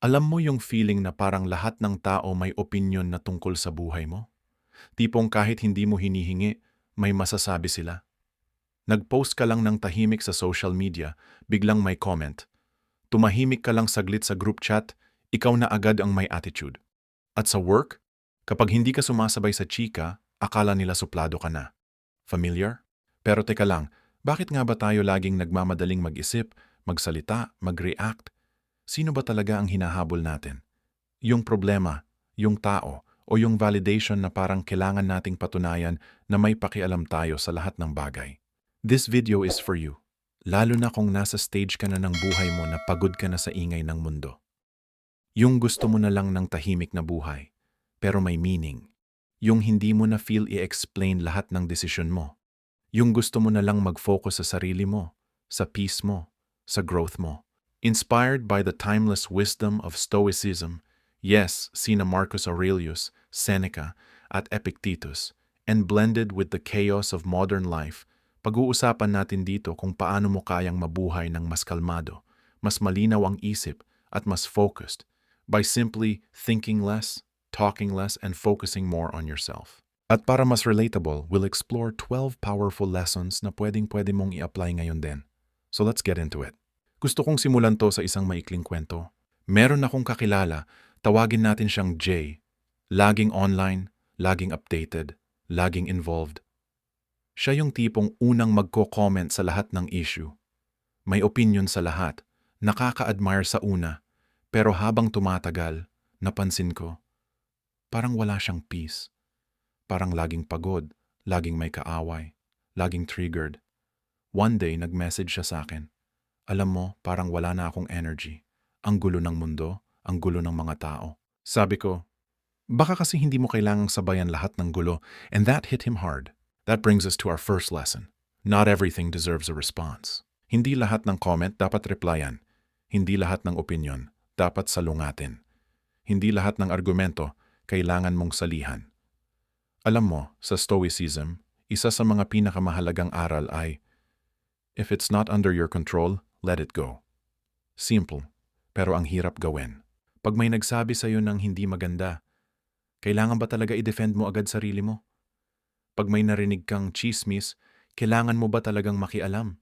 Alam mo yung feeling na parang lahat ng tao may opinion na tungkol sa buhay mo? Tipong kahit hindi mo hinihingi, may masasabi sila. Nag-post ka lang ng tahimik sa social media, biglang may comment. Tumahimik ka lang saglit sa group chat, ikaw na agad ang may attitude. At sa work, kapag hindi ka sumasabay sa chika, akala nila suplado ka na. Familiar? Pero teka lang, bakit nga ba tayo laging nagmamadaling mag-isip, magsalita, mag-react? Sino ba talaga ang hinahabol natin? Yung problema, yung tao, o yung validation na parang kailangan nating patunayan na may pakialam tayo sa lahat ng bagay. This video is for you. Lalo na kung nasa stage ka na ng buhay mo na pagod ka na sa ingay ng mundo. Yung gusto mo na lang ng tahimik na buhay, pero may meaning. Yung hindi mo na feel i-explain lahat ng desisyon mo. Yung gusto mo na lang mag-focus sa sarili mo, sa peace mo, sa growth mo. Inspired by the timeless wisdom of Stoicism, yes, sina Marcus Aurelius, Seneca, at Epictetus, and blended with the chaos of modern life, pag-uusapan natin dito kung paano mo kayang mabuhay ng mas kalmado, mas malinaw ang isip, at mas focused by simply thinking less, talking less, and focusing more on yourself. At para mas relatable, we'll explore 12 powerful lessons na pwedeng-pwede mong i-apply ngayon din. So let's get into it. Gusto kong simulan to sa isang maikling kwento. Meron akong kakilala, tawagin natin siyang Jay. Laging online, laging updated, laging involved. Siya yung tipong unang magko-comment sa lahat ng issue. May opinion sa lahat, nakaka-admire sa una, pero habang tumatagal, napansin ko, parang wala siyang peace. Parang laging pagod, laging may kaaway, laging triggered. One day, nag-message siya sa akin. Alam mo, parang wala na akong energy. Ang gulo ng mundo, ang gulo ng mga tao. Sabi ko, baka kasi hindi mo kailangang sabayan lahat ng gulo, and that hit him hard. That brings us to our first lesson. Not everything deserves a response. Hindi lahat ng comment dapat replyan. Hindi lahat ng opinion dapat salungatin. Hindi lahat ng argumento kailangan mong salihan. Alam mo, sa Stoicism, isa sa mga pinakamahalagang aral ay, If it's not under your control, let it go. Simple, pero ang hirap gawin. Pag may nagsabi sa'yo ng hindi maganda, kailangan ba talaga i-defend mo agad sarili mo? Pag may narinig kang chismis, kailangan mo ba talagang makialam?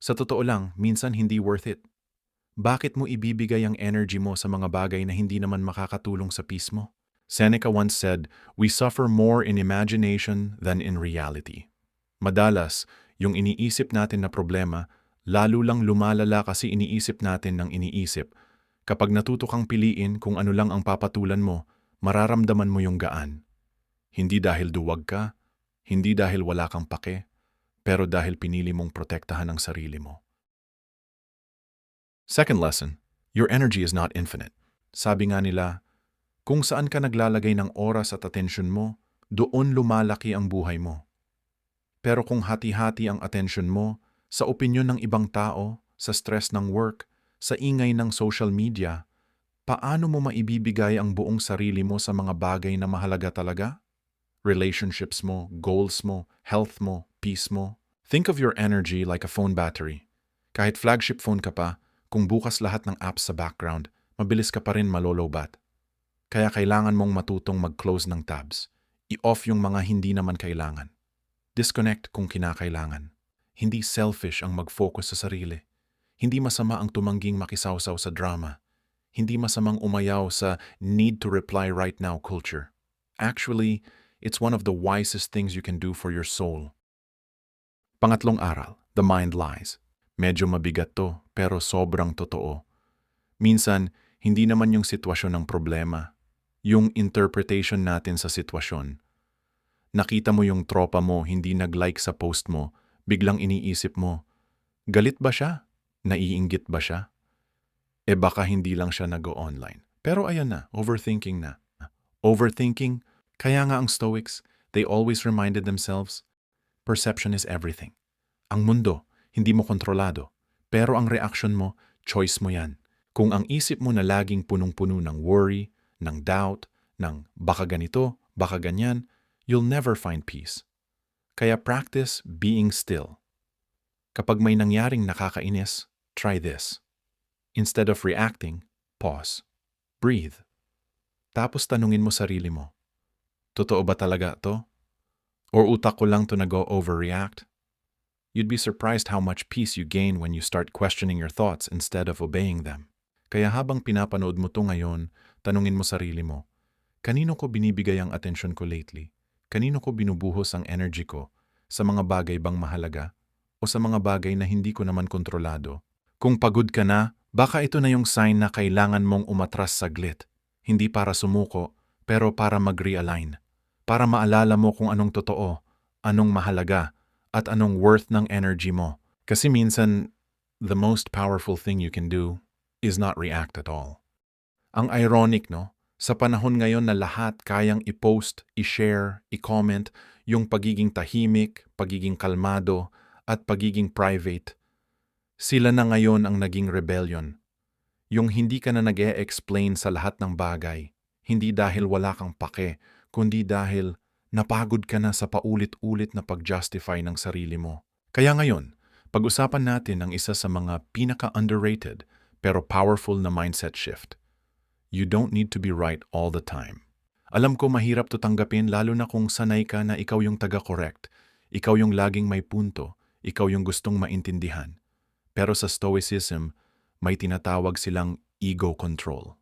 Sa totoo lang, minsan hindi worth it. Bakit mo ibibigay ang energy mo sa mga bagay na hindi naman makakatulong sa peace mo? Seneca once said, We suffer more in imagination than in reality. Madalas, yung iniisip natin na problema, lalo lang lumalala kasi iniisip natin ng iniisip. Kapag natuto kang piliin kung ano lang ang papatulan mo, mararamdaman mo yung gaan. Hindi dahil duwag ka, hindi dahil wala kang pake, pero dahil pinili mong protektahan ang sarili mo. Second lesson, your energy is not infinite. Sabi nga nila, kung saan ka naglalagay ng oras at atensyon mo, doon lumalaki ang buhay mo. Pero kung hati-hati ang atensyon mo sa opinyon ng ibang tao, sa stress ng work, sa ingay ng social media, paano mo maibibigay ang buong sarili mo sa mga bagay na mahalaga talaga? Relationships mo, goals mo, health mo, peace mo. Think of your energy like a phone battery. Kahit flagship phone ka pa, kung bukas lahat ng apps sa background, mabilis ka pa rin malolobat. Kaya kailangan mong matutong mag-close ng tabs. I-off yung mga hindi naman kailangan. Disconnect kung kinakailangan. Hindi selfish ang mag-focus sa sarili. Hindi masama ang tumangging makisawsaw sa drama. Hindi masamang umayaw sa need to reply right now culture. Actually, it's one of the wisest things you can do for your soul. Pangatlong aral, the mind lies. Medyo mabigat to, pero sobrang totoo. Minsan, hindi naman yung sitwasyon ng problema. Yung interpretation natin sa sitwasyon. Nakita mo yung tropa mo hindi nag-like sa post mo, biglang iniisip mo, galit ba siya? Naiinggit ba siya? E baka hindi lang siya nag-online. Pero ayan na, overthinking na. Overthinking, kaya nga ang Stoics, they always reminded themselves, perception is everything. Ang mundo, hindi mo kontrolado. Pero ang reaction mo, choice mo yan. Kung ang isip mo na laging punong-puno ng worry, ng doubt, ng baka ganito, baka ganyan, you'll never find peace. Kaya practice being still. Kapag may nangyaring nakakainis, try this. Instead of reacting, Pause. Breathe. Tapos tanungin mo sarili mo, totoo ba talaga to? Or utak ko lang to na go overreact? You'd be surprised how much peace you gain when you start questioning your thoughts instead of obeying them. Kaya habang pinapanood mo to ngayon, tanungin mo sarili mo, kanino ko binibigay ang atensyon ko lately? Kanino ko binubuhos ang energy ko? Sa mga bagay bang mahalaga? O sa mga bagay na hindi ko naman kontrolado? Kung pagod ka na, baka ito na yung sign na kailangan mong umatras saglit. Hindi para sumuko, pero para mag-realign. Para maalala mo kung anong totoo, anong mahalaga, at anong worth ng energy mo. Kasi minsan, the most powerful thing you can do is not react at all. Ang ironic, no? Sa panahon ngayon na lahat kayang i-post, i-share, i-comment, yung pagiging tahimik, pagiging kalmado, at pagiging private, sila na ngayon ang naging rebellion. Yung hindi ka na nag explain sa lahat ng bagay, hindi dahil wala kang pake, kundi dahil napagod ka na sa paulit-ulit na pag-justify ng sarili mo. Kaya ngayon, pag-usapan natin ang isa sa mga pinaka-underrated pero powerful na mindset shift. You don't need to be right all the time. Alam ko mahirap to tanggapin lalo na kung sanay ka na ikaw yung taga-correct, ikaw yung laging may punto, ikaw yung gustong maintindihan. Pero sa Stoicism, may tinatawag silang ego control.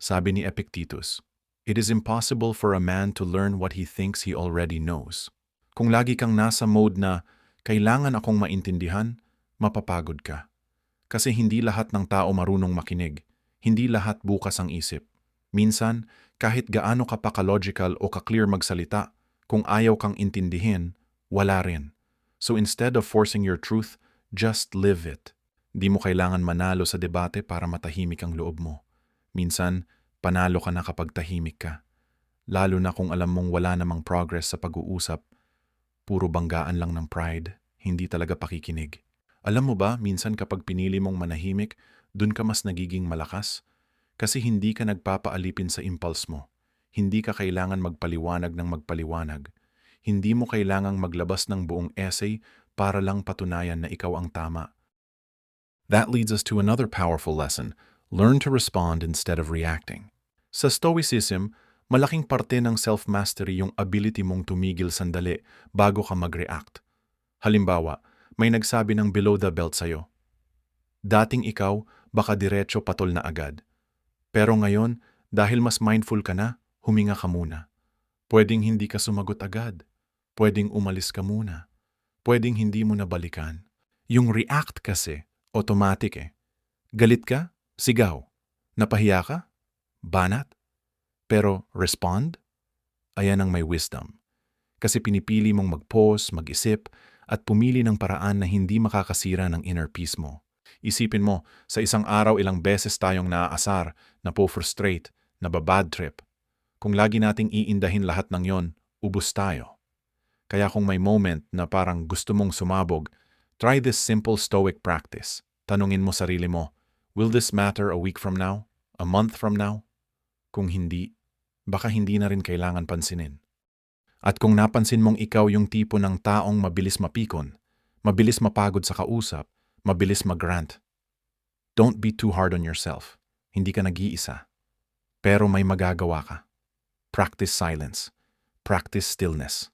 Sabi ni Epictetus, It is impossible for a man to learn what he thinks he already knows. Kung lagi kang nasa mode na kailangan akong maintindihan, mapapagod ka. Kasi hindi lahat ng tao marunong makinig. Hindi lahat bukas ang isip. Minsan, kahit gaano ka pa ka-logical o ka-clear magsalita, kung ayaw kang intindihin, wala rin. So instead of forcing your truth, just live it. Di mo kailangan manalo sa debate para matahimik ang loob mo. Minsan, panalo ka na kapag tahimik ka. Lalo na kung alam mong wala namang progress sa pag-uusap, puro banggaan lang ng pride, hindi talaga pakikinig. Alam mo ba, minsan kapag pinili mong manahimik, dun ka mas nagiging malakas? Kasi hindi ka nagpapaalipin sa impulse mo. Hindi ka kailangan magpaliwanag ng magpaliwanag. Hindi mo kailangang maglabas ng buong essay para lang patunayan na ikaw ang tama. That leads us to another powerful lesson learn to respond instead of reacting. Sa Stoicism, malaking parte ng self-mastery yung ability mong tumigil sandali bago ka mag-react. Halimbawa, may nagsabi ng below the belt sa'yo. Dating ikaw, baka diretso patol na agad. Pero ngayon, dahil mas mindful ka na, huminga ka muna. Pwedeng hindi ka sumagot agad. Pwedeng umalis ka muna. Pwedeng hindi mo na balikan. Yung react kasi, automatic eh. Galit ka? Sigaw. Napahiya ka? Banat. Pero respond? Ayan ang may wisdom. Kasi pinipili mong mag-pause, mag-isip, at pumili ng paraan na hindi makakasira ng inner peace mo. Isipin mo, sa isang araw ilang beses tayong naaasar, na po-frustrate, nababad trip. Kung lagi nating iindahin lahat ng yon, ubus tayo. Kaya kung may moment na parang gusto mong sumabog, try this simple stoic practice. Tanungin mo sarili mo, will this matter a week from now? A month from now? Kung hindi, baka hindi na rin kailangan pansinin. At kung napansin mong ikaw yung tipo ng taong mabilis mapikon, mabilis mapagod sa kausap, mabilis mag-rant, don't be too hard on yourself. Hindi ka nag-iisa. Pero may magagawa ka. Practice silence. Practice stillness.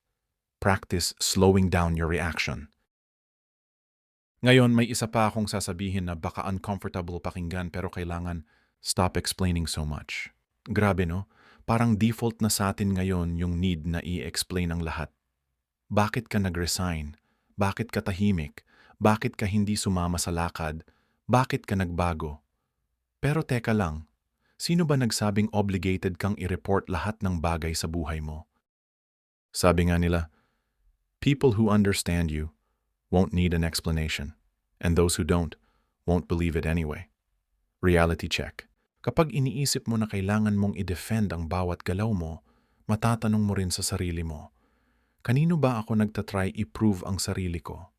Practice slowing down your reaction. Ngayon, may isa pa akong sasabihin na baka uncomfortable pakinggan pero kailangan stop explaining so much. Grabe no? Parang default na sa atin ngayon yung need na i-explain ang lahat. Bakit ka nag-resign? Bakit ka tahimik? Bakit ka hindi sumama sa lakad? Bakit ka nagbago? Pero teka lang, sino ba nagsabing obligated kang i-report lahat ng bagay sa buhay mo? Sabi nga nila, people who understand you won't need an explanation, and those who don't won't believe it anyway. Reality check. Kapag iniisip mo na kailangan mong i-defend ang bawat galaw mo, matatanong mo rin sa sarili mo, kanino ba ako nagtatry i-prove ang sarili ko?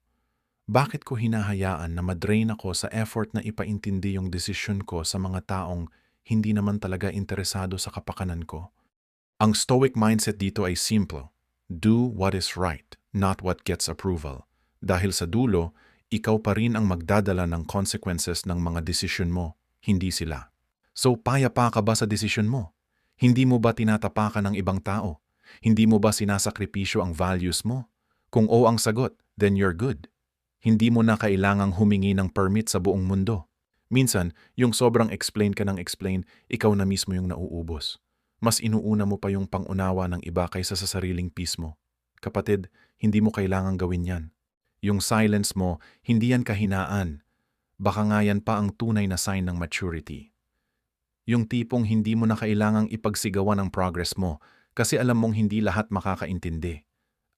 Bakit ko hinahayaan na madrain ako sa effort na ipaintindi yung desisyon ko sa mga taong hindi naman talaga interesado sa kapakanan ko? Ang stoic mindset dito ay simple. Do what is right, not what gets approval. Dahil sa dulo, ikaw pa rin ang magdadala ng consequences ng mga desisyon mo, hindi sila. So payapa ka ba sa desisyon mo? Hindi mo ba tinatapakan ng ibang tao? Hindi mo ba sinasakripisyo ang values mo? Kung oo ang sagot, then you're good. Hindi mo na kailangang humingi ng permit sa buong mundo. Minsan, yung sobrang explain ka ng explain, ikaw na mismo yung nauubos. Mas inuuna mo pa yung pangunawa ng iba kaysa sa sariling peace mo. Kapatid, hindi mo kailangang gawin yan. Yung silence mo, hindi yan kahinaan. Baka nga yan pa ang tunay na sign ng maturity. Yung tipong hindi mo na kailangang ipagsigawan ang progress mo kasi alam mong hindi lahat makakaintindi.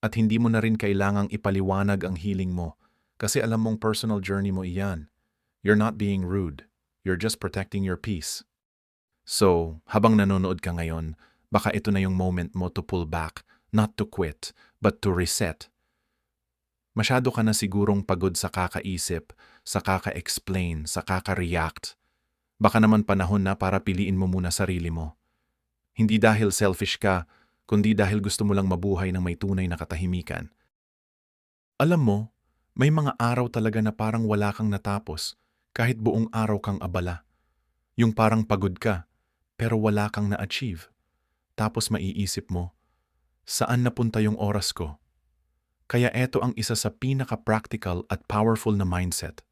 At hindi mo na rin kailangang ipaliwanag ang healing mo kasi alam mong personal journey mo iyan. You're not being rude. You're just protecting your peace. So, habang nanonood ka ngayon, baka ito na yung moment mo to pull back, not to quit, but to reset. Masyado ka na sigurong pagod sa kakaisip, sa kaka-explain, sa kaka-react. Baka naman panahon na para piliin mo muna sarili mo. Hindi dahil selfish ka, kundi dahil gusto mo lang mabuhay ng may tunay na katahimikan. Alam mo, may mga araw talaga na parang wala kang natapos, kahit buong araw kang abala. Yung parang pagod ka, pero wala kang na-achieve. Tapos maiisip mo, saan napunta yung oras ko? Kaya eto ang isa sa pinaka-practical at powerful na mindset.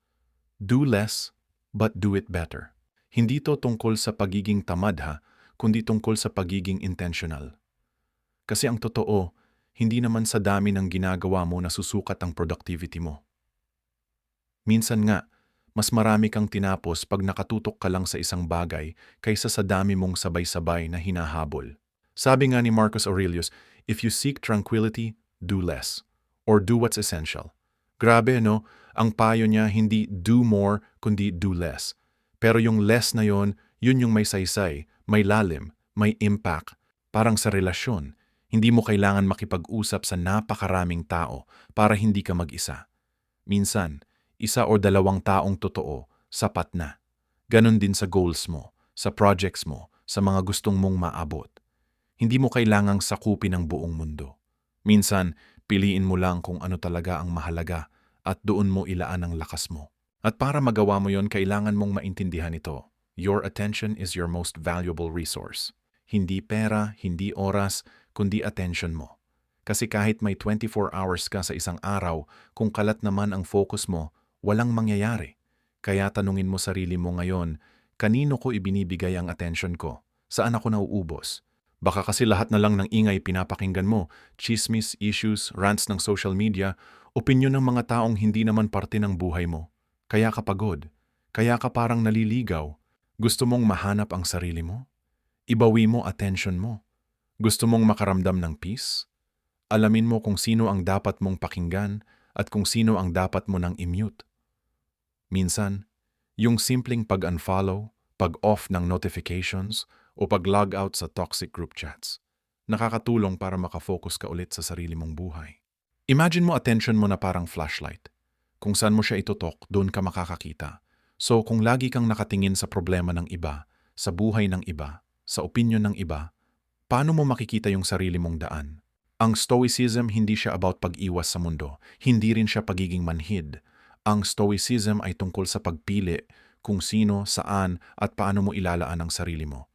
Do less, but do it better. Hindi to tungkol sa pagiging tamad ha, kundi tungkol sa pagiging intentional. Kasi ang totoo, hindi naman sa dami ng ginagawa mo na susukat ang productivity mo. Minsan nga, mas marami kang tinapos pag nakatutok ka lang sa isang bagay kaysa sa dami mong sabay-sabay na hinahabol. Sabi nga ni Marcus Aurelius, if you seek tranquility, do less. Or do what's essential. Grabe, no? Ang payo niya hindi do more, kundi do less. Pero yung less na yon, yun yung may saysay, may lalim, may impact. Parang sa relasyon, hindi mo kailangan makipag-usap sa napakaraming tao para hindi ka mag-isa. Minsan, isa o dalawang taong totoo, sapat na. Ganon din sa goals mo, sa projects mo, sa mga gustong mong maabot. Hindi mo kailangang sakupin ang buong mundo. Minsan, piliin mo lang kung ano talaga ang mahalaga at doon mo ilaan ang lakas mo. At para magawa mo yon, kailangan mong maintindihan ito. Your attention is your most valuable resource. Hindi pera, hindi oras, kundi attention mo. Kasi kahit may 24 hours ka sa isang araw, kung kalat naman ang focus mo, walang mangyayari. Kaya tanungin mo sarili mo ngayon, kanino ko ibinibigay ang attention ko? Saan ako nauubos? Baka kasi lahat na lang ng ingay pinapakinggan mo, chismis, issues, rants ng social media, opinyon ng mga taong hindi naman parte ng buhay mo. Kaya ka pagod. Kaya ka parang naliligaw. Gusto mong mahanap ang sarili mo? Ibawi mo attention mo. Gusto mong makaramdam ng peace? Alamin mo kung sino ang dapat mong pakinggan at kung sino ang dapat mo nang i-mute. Minsan, yung simpleng pag-unfollow, pag-off ng notifications, o pag-log out sa toxic group chats, nakakatulong para makafocus ka ulit sa sarili mong buhay. Imagine mo attention mo na parang flashlight. Kung saan mo siya itutok, doon ka makakakita. So kung lagi kang nakatingin sa problema ng iba, sa buhay ng iba, sa opinion ng iba, paano mo makikita yung sarili mong daan? Ang Stoicism hindi siya about pag-iwas sa mundo, hindi rin siya pagiging manhid. Ang Stoicism ay tungkol sa pagpili kung sino, saan at paano mo ilalaan ang sarili mo.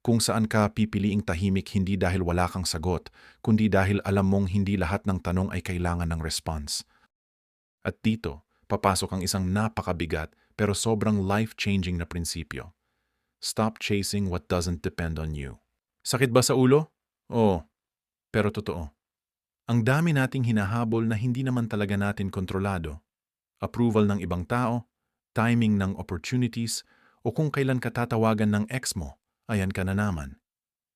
Kung saan ka pipiliing tahimik hindi dahil wala kang sagot, kundi dahil alam mong hindi lahat ng tanong ay kailangan ng response. At dito, papasok ang isang napakabigat pero sobrang life-changing na prinsipyo. Stop chasing what doesn't depend on you. Sakit ba sa ulo? Oo, pero totoo. Ang dami nating hinahabol na hindi naman talaga natin kontrolado. Approval ng ibang tao, timing ng opportunities, o kung kailan ka tatawagan ng ex mo, ayan ka na naman.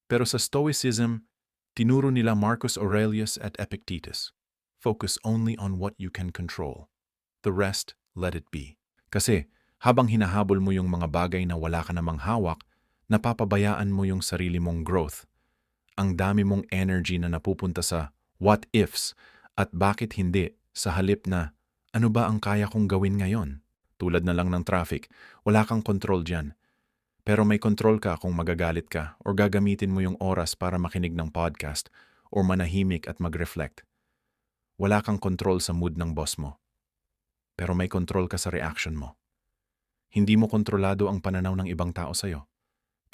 Pero sa Stoicism, tinuro nila Marcus Aurelius at Epictetus. Focus only on what you can control. The rest, let it be. Kasi habang hinahabol mo yung mga bagay na wala ka namang hawak, napapabayaan mo yung sarili mong growth. Ang dami mong energy na napupunta sa what ifs at bakit hindi sa halip na ano ba ang kaya kong gawin ngayon? Tulad na lang ng traffic, wala kang control dyan. Pero may control ka kung magagalit ka or gagamitin mo yung oras para makinig ng podcast or manahimik at mag-reflect. Wala kang control sa mood ng boss mo. Pero may control ka sa reaction mo. Hindi mo kontrolado ang pananaw ng ibang tao sa'yo.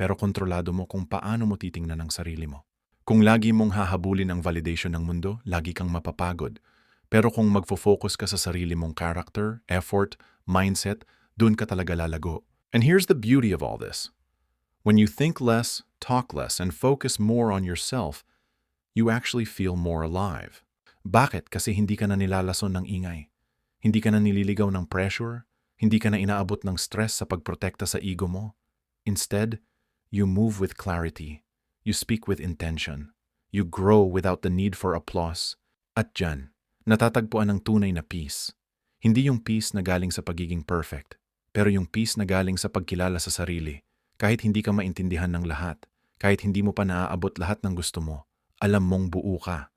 Pero kontrolado mo kung paano mo titingnan ang sarili mo. Kung lagi mong hahabulin ang validation ng mundo, lagi kang mapapagod. Pero kung magfo-focus ka sa sarili mong character, effort, mindset, dun ka talaga lalago. And here's the beauty of all this. When you think less, talk less, and focus more on yourself, you actually feel more alive. Bakit? Kasi hindi ka na nilalason ng ingay. Hindi ka na nililigaw ng pressure. Hindi ka na inaabot ng stress sa pagprotekta sa ego mo. Instead, you move with clarity. You speak with intention. You grow without the need for applause. At dyan, natatagpuan ang tunay na peace. Hindi yung peace na galing sa pagiging perfect, pero yung peace na galing sa pagkilala sa sarili. Kahit hindi ka maintindihan ng lahat, kahit hindi mo pa naaabot lahat ng gusto mo, alam mong buo ka.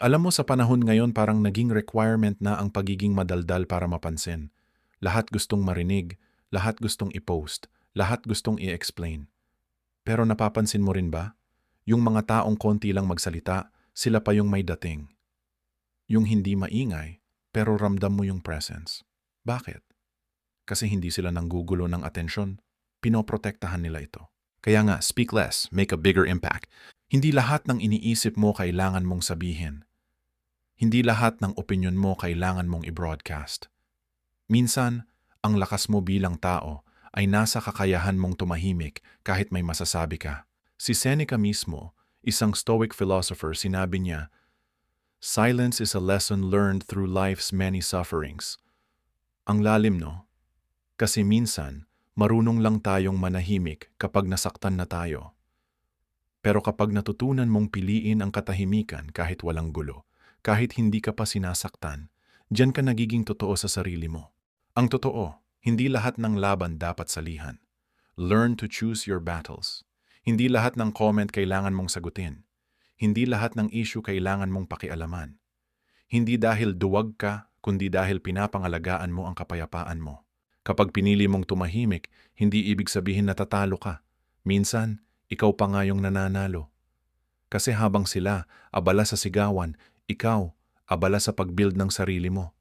Alam mo sa panahon ngayon parang naging requirement na ang pagiging madaldal para mapansin. Lahat gustong marinig, lahat gustong i-post, lahat gustong i-explain. Pero napapansin mo rin ba? Yung mga taong konti lang magsalita, sila pa yung may dating. Yung hindi maingay, pero ramdam mo yung presence. Bakit? Kasi hindi sila nanggugulo ng atensyon. Pinoprotektahan nila ito. Kaya nga, speak less, make a bigger impact. Hindi lahat ng iniisip mo kailangan mong sabihin. Hindi lahat ng opinion mo kailangan mong i-broadcast. Minsan, ang lakas mo bilang tao ay nasa kakayahan mong tumahimik kahit may masasabi ka. Si Seneca mismo, isang Stoic philosopher, sinabi niya, Silence is a lesson learned through life's many sufferings. Ang lalim no? Kasi minsan, marunong lang tayong manahimik kapag nasaktan na tayo. Pero kapag natutunan mong piliin ang katahimikan kahit walang gulo, kahit hindi ka pa sinasaktan, diyan ka nagiging totoo sa sarili mo. Ang totoo, hindi lahat ng laban dapat salihan. Learn to choose your battles. Hindi lahat ng comment kailangan mong sagutin. Hindi lahat ng issue kailangan mong pakialaman. Hindi dahil duwag ka, kundi dahil pinapangalagaan mo ang kapayapaan mo. Kapag pinili mong tumahimik, hindi ibig sabihin na tatalo ka. Minsan, ikaw pa nga yung nananalo. Kasi habang sila abala sa sigawan, ikaw, abala sa pag-build ng sarili mo.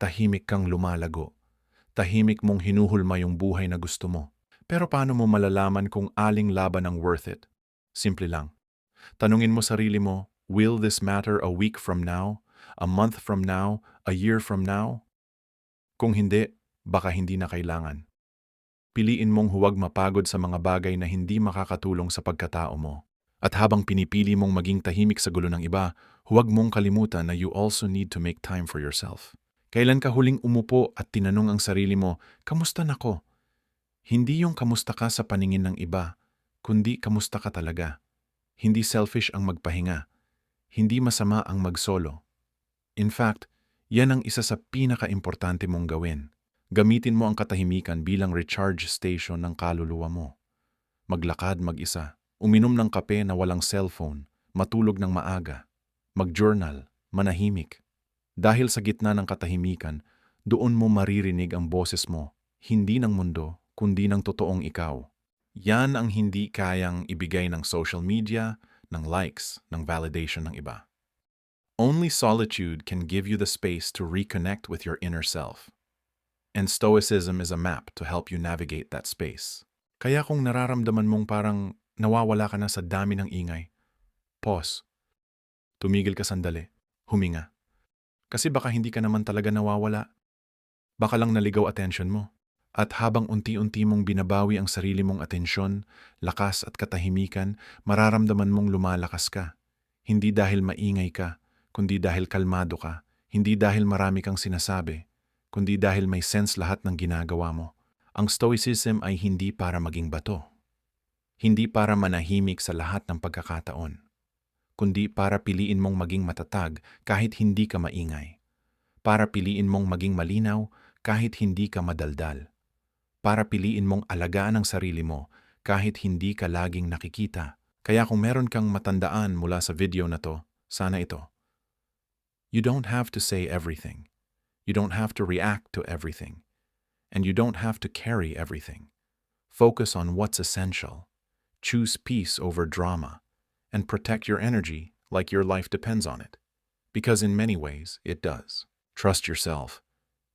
Tahimik kang lumalago. Tahimik mong hinuhulma yung buhay na gusto mo. Pero paano mo malalaman kung aling laban ang worth it? Simple lang. Tanungin mo sarili mo, will this matter a week from now? A month from now? A year from now? Kung hindi, baka hindi na kailangan. Piliin mong huwag mapagod sa mga bagay na hindi makakatulong sa pagkatao mo. At habang pinipili mong maging tahimik sa gulo ng iba, huwag mong kalimutan na you also need to make time for yourself. Kailan ka huling umupo at tinanong ang sarili mo, kamusta na ko? Hindi yung kamusta ka sa paningin ng iba, kundi kamusta ka talaga. Hindi selfish ang magpahinga. Hindi masama ang magsolo. In fact, yan ang isa sa pinaka-importante mong gawin. Gamitin mo ang katahimikan bilang recharge station ng kaluluwa mo. Maglakad mag-isa Uminom ng kape na walang cellphone, matulog ng maaga, mag-journal, manahimik. Dahil sa gitna ng katahimikan, doon mo maririnig ang boses mo, hindi ng mundo, kundi ng totoong ikaw. Yan ang hindi kayang ibigay ng social media, ng likes, ng validation ng iba. Only solitude can give you the space to reconnect with your inner self. And Stoicism is a map to help you navigate that space. Kaya kung nararamdaman mong parang nawawala ka na sa dami ng ingay. Pause. Tumigil ka sandali. Huminga. Kasi baka hindi ka naman talaga nawawala. Baka lang naligaw attention mo. At habang unti-unti mong binabawi ang sarili mong atensyon, lakas at katahimikan, mararamdaman mong lumalakas ka. Hindi dahil maingay ka, kundi dahil kalmado ka. Hindi dahil marami kang sinasabi, kundi dahil may sense lahat ng ginagawa mo. Ang Stoicism ay hindi para maging bato hindi para manahimik sa lahat ng pagkakataon, kundi para piliin mong maging matatag kahit hindi ka maingay, para piliin mong maging malinaw kahit hindi ka madaldal, para piliin mong alagaan ang sarili mo kahit hindi ka laging nakikita. Kaya kung meron kang matandaan mula sa video na to, sana ito. You don't have to say everything. You don't have to react to everything. And you don't have to carry everything. Focus on what's essential Choose peace over drama, and protect your energy like your life depends on it. Because in many ways, it does. Trust yourself.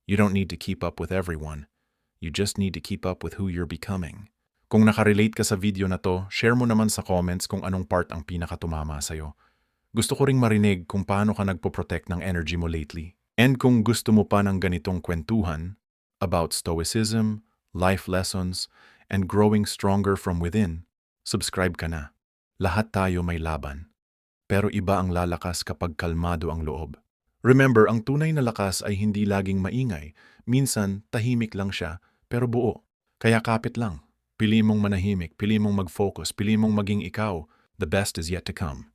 You don't need to keep up with everyone. You just need to keep up with who you're becoming. Kung nakarelate ka sa video na to, share mo naman sa comments kung anong part ang pinakatumama sa'yo. Gusto ko ring marinig kung paano ka nagpo-protect ng energy mo lately. And kung gusto mo pa ng ganitong kwentuhan about stoicism, life lessons, and growing stronger from within, subscribe ka na. Lahat tayo may laban. Pero iba ang lalakas kapag kalmado ang loob. Remember, ang tunay na lakas ay hindi laging maingay. Minsan, tahimik lang siya, pero buo. Kaya kapit lang. Pili mong manahimik, pili mong mag-focus, pili mong maging ikaw. The best is yet to come.